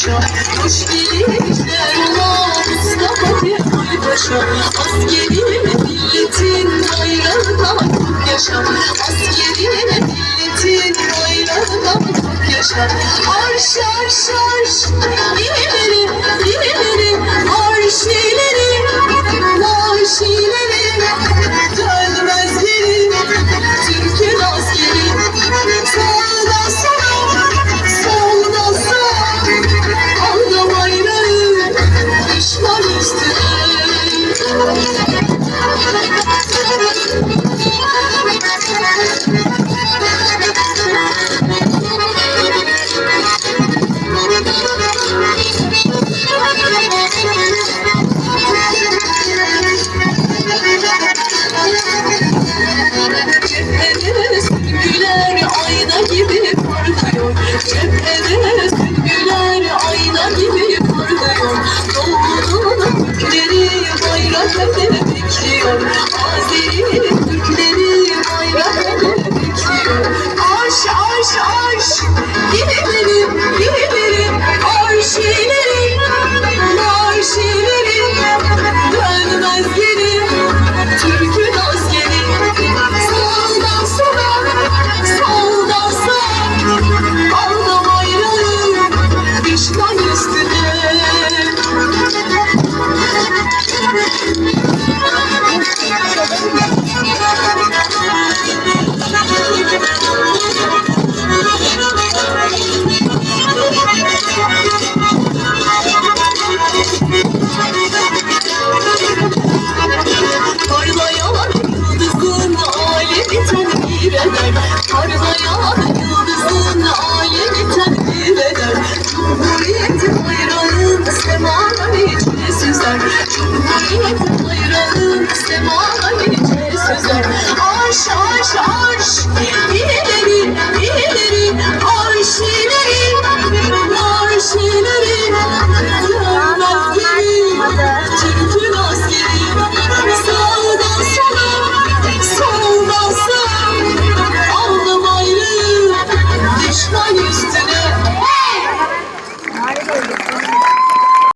paşa Askerişler ula Mustafa Kemal Paşa Askeri milletin bayrağında hukuk yaşa. Askeri milletin bayrağında hukuk yaşa Arş arş arş İyi ele bekliyor Azeri Türkleri bayrak ele bekliyor Arş arş arş Gidelim gidelim Arşileri Marşileri Cumhuriyet bayrağın semana içine süzer Cumhuriyet